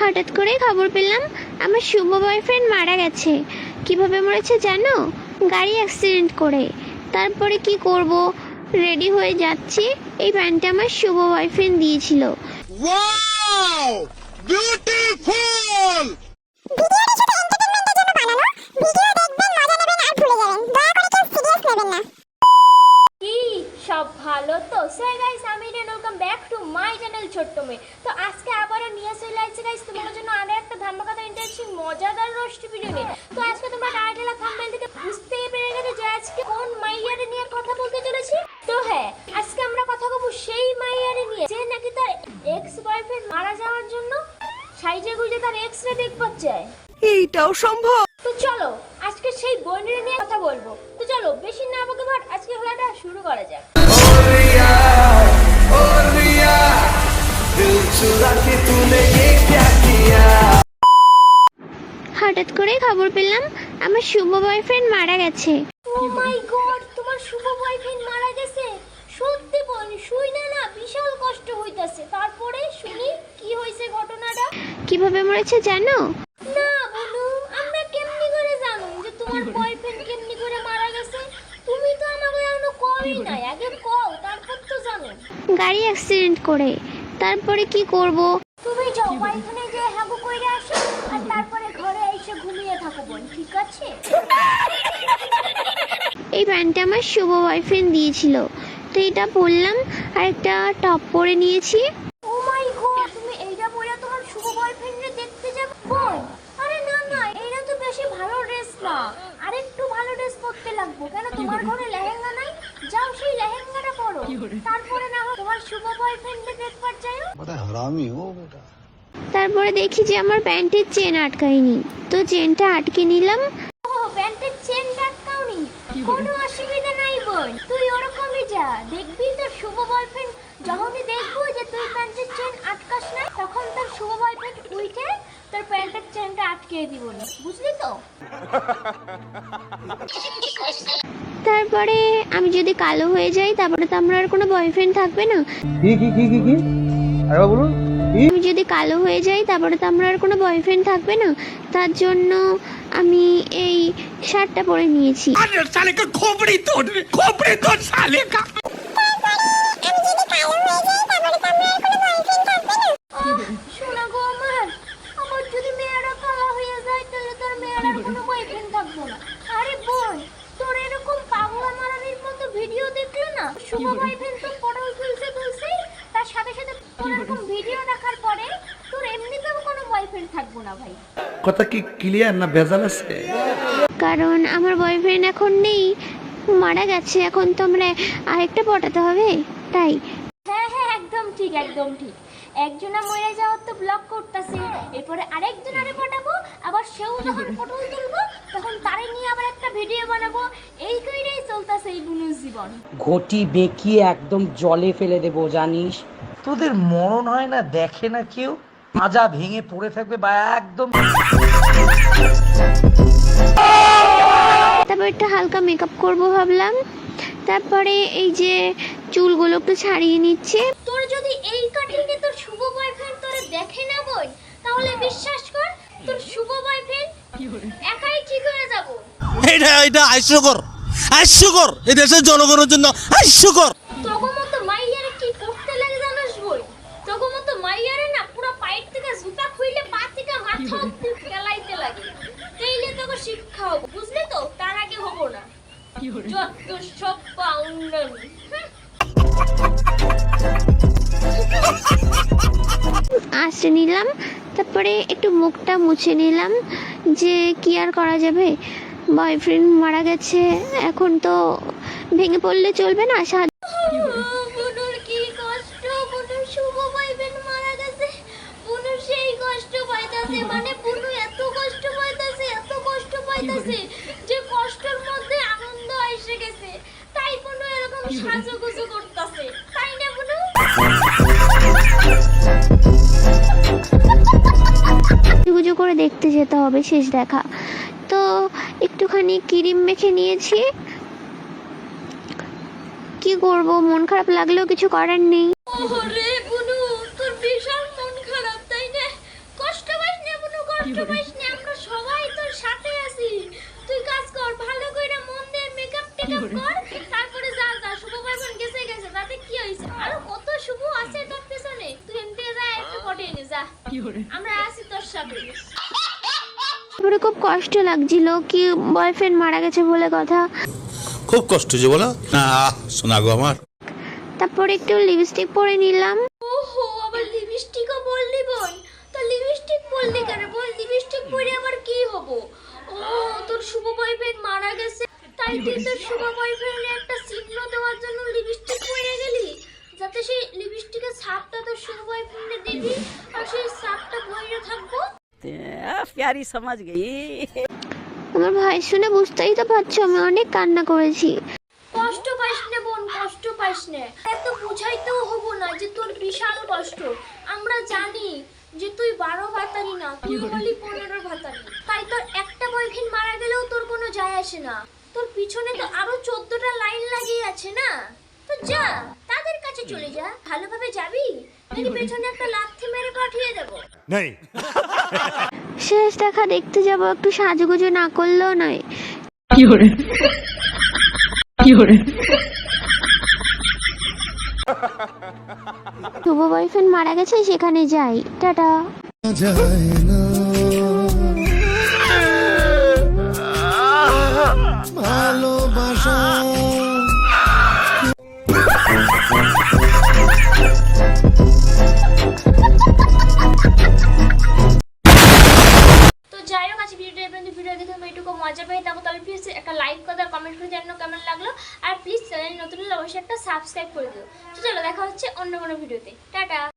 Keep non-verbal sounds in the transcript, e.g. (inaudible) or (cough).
হঠাৎ করে খবর পেলাম আমার শুভ বয়ফ্রেন্ড মারা গেছে। কীভাবে মরেছে জানো? গাড়ি অ্যাক্সিডেন্ট করে। তারপরে কি করব? রেডি হয়ে যাচ্ছি এই প্যান্টটা আমার শুভ বয়ফ্রেন্ড দিয়েছিল! Beautiful! কি সব ভালো তো? সো গাইস আমি rain welcome back to my channel ছোট্ট মেয়ে। তো আজকে আবারও নিয়ে চলে আসছি গাইস তোমাদের জন্য আরও একটা ধামাকাদার ইন্টারেস্টিং মজাদার রোস্ট ভিডিও নিয়ে। তো আজকে তোমরা টাইটেল আর থাম্বনেল থেকে বুঝতেই পেরে গেছো যে আজকে কোন মাইয়ারে নিয়ে কথা বলতে চলেছি। তো হ্যাঁ আজকে আমরা কথা বলব সেই মাইয়ারে নিয়ে যে নাকি তার এক্স বয়ফ্রেন্ড মারা যাওয়ার জন্য সাইজে গুজে তার এক্স রে দেখবার চায় এইটাও সম্ভব? তো চলো আজকে সেই বইনের নিয়ে কথা বলব। তো চলো বেশি না বকে ভাট আজকে খেলাটা শুরু করা যাক। হঠাৎ করে খবর পেলাম আমার শুভ বয়ফ্রেন্ড মারা গেছে। ও মাই গড তোমার শুভ বয়ফ্রেন্ড মারা গেছে? সত্যি বল শুই না না বিশাল কষ্ট হইতাছে। তারপরে শুনি কি হয়েছে ঘটনাটা? কীভাবে মরেছে জানো? না বলু আমরা কেমনি করে জানো যে তোমার বয়ফ্রেন্ড কেমনি করে মারা গেছে? তুমি তো আমাকে এখনও কই নাই আগে কও তারপর তো জানো। গাড়ি অ্যাক্সিডেন্ট করে। তারপরে কি করব? তুমি যাও ওইখানে যে হাগু কইরা আসো আর তারপরে ঘরে এসে ঘুমিয়ে থাকো বোন ঠিক আছে? এই প্যান্টটা আমার শুভ বয়ফ্রেন্ড দিয়েছিল। তো এটা পরলাম আর একটা টপ পরে নিয়েছি। তারপরে দেখি যে আমার প্যান্টের চেন আটকায়নি। তো চেনটা আটকে নিলাম। ও প্যান্টের চেন ডাক্তাওনি কোনো অসুবিধা নাই বোন। তুই ওরকমই যা। দেখবি তোর শুভ বয়ফ্রেন্ড যখনই দেখব যে তুই প্যান্টের চেন আটকাস না তখন তোর শুভ বয়ফ্রেন্ড উঠে তোর প্যান্টের চেনটা আটকে দিব বুঝলি তো? তারপরে আমি যদি কালো হয়ে যাই তারপরে তো আমার আর কোনো বয়ফ্রেন্ড থাকবে না। কি কি কি কি কি? আরেবার বলুন আমি যদি কালো হয়ে যাই তারপরে তো আমার আর কোনো বয়ফ্রেন্ড থাকবে না। তার জন্য আমি এই শার্টটা পরে নিয়েছি। আরে শালে খোপড়ি তোর খোপড়ি তোর শালে থাকব না। আরে বোন তোর এরকম পাগলা মারানির মতো ভিডিও দেখলে না? শুভ তো পটল তুলছে তুলছে তার সাথে সাথে তোর এরকম ভিডিও দেখার পরে তোর এমনিতেও কোনো বয়ফ্রেন্ড থাকব না ভাই। কথা কি ক্লিয়ার না ভেজাল আছে? কারণ আমার বয়ফ্রেন্ড এখন নেই মারা গেছে এখন তো আমরা আরেকটা পটাতে হবে তাই। হ্যাঁ হ্যাঁ একদম ঠিক একদম ঠিক। একজনা মরে যাওয়ার তো ব্লক করতেছে এরপরে আরেকজন আরে পাঠাবো আবার সেও যখন (laughs) পটল তুলবো জীবন ঘটি বেঁকিয়ে একদম জলে ফেলে দেবো জানিস? তোদের মরণ হয় না দেখে না কেউ? মাজা ভেঙে পড়ে থাকবে বা একদম তারপর একটু হালকা মেকআপ করব ভাবলাম। তারপরে এই যে চুলগুলো একটু ছাড়িয়ে নিচ্ছে। তোর যদি এই কাটিংয়ে তোর শুভ বয়ফ্রেন্ড তোরে দেখে না বই তাহলে বিশ্বাস কর তোর শুভ বয়ফ্রেন্ড একাই ঠিক হয়ে যাব। এটা এটা হাস্যকর হাস্যকর এই দেশের জনগণের জন্য হাস্যকর তখন মতো মাইয়ারে কি করতে লাগে জানিস বই? তখন মতো মাইয়ারে না পুরো পাইপ থেকে জুতা খুইলে পা থেকে মাথা অব্দি ফেলাইতে লাগে। তেইলে তোকে শিক্ষা হব বুঝলি তো? তার আগে হব না। যত সব পাউন্ডামি আসতে নিলাম তারপরে একটু মুখটা মুছে নিলাম যে কি আর করা যাবে? বয়ফ্রেন্ড মারা গেছে এখন তো ভেঙে পড়লে চলবে না সাহায্য মানে বুনু এত কষ্ট পাইতাছে এত কষ্ট পাইতাছে যে কষ্টের মধ্যে আনন্দ এসে গেছে। তাই বুনু এরকম সাজুগুজু করতেছে। তাই না বুনু? পুজো করে দেখতে যেতে হবে শেষ দেখা। তো একটুখানি ক্রিম মেখে নিয়েছি। কি করব মন খারাপ লাগলেও কিছু করার নেই। ওরে বুনু তোর বিশাল মন খারাপ তাই না? কষ্ট পাইস না আমরা সবাই তোর সাথে আছি। তুই কাজ কর ভালো করে মন দিয়ে মেকআপ টেকআপ কর তারপরে যা যা শুভ ভাইবোন গেছে গেছে। তাতে কি হইছে আর কত শুভ আছে তোর পেছনে? তুই এমনি যা একটু পটিয়ে নে যা। আমরা আছি তোর সাথে। তারপরে খুব কষ্ট লাগছিল কি বয়ফ্রেন্ড মারা গেছে বলে কথা। খুব কষ্ট যে বলো। না শোনা গো আমার। তারপরে একটু লিপস্টিক পরে নিলাম। ওহো আবার লিপস্টিকও বললি বোন। তো লিপস্টিক পরলি কেন? বল লিপস্টিক পরে আবার কি হব? ও তোর শুভ বয়ফ্রেন্ড মারা গেছে। তাই তুই তোর শুভ বয়ফ্রেন্ডে একটা চিহ্ন দেওয়ার জন্য লিপস্টিক পরে গেলি? যাতে সেই লিপস্টিকের ছাপটা তোর শুভ বয়ফ্রেন্ডে দিবি আর সেই ছাপটা বইরে থাকব प्यारी समझ गई আমার ভাই শুনে বুঝতেই তো পারছো আমি অনেক কান্না করেছি কষ্ট পাইস না বোন কষ্ট পাইস না এত বুঝাইতেও হবো না যে তোর বিশাল কষ্ট আমরা জানি যে তুই বারো ভাতারি না তুই হলি পনেরো ভাতারি তাই তোর একটা বয়ফ্রেন্ড মারা গেলেও তোর কোনো যায় আসে না তোর পিছনে তো আরো চোদ্দটা লাইন লাগিয়ে আছে না তো যা তাদের কাছে চলে যা ভালোভাবে যাবি নাকি পেছনে একটা লাথি মেরে পাঠিয়ে দেবো শেষ দেখা দেখতে যাব একটু সাজুগুজু না করলেও নয়। শুভ বয়ফ্রেন্ড মারা গেছে সেখানে যাই। টাটা। চ্যানেল নতুন হলে অবশ্যই একটা সাবস্ক্রাইব করে দিও। তো চলো, দেখা হচ্ছে অন্য কোনো ভিডিওতে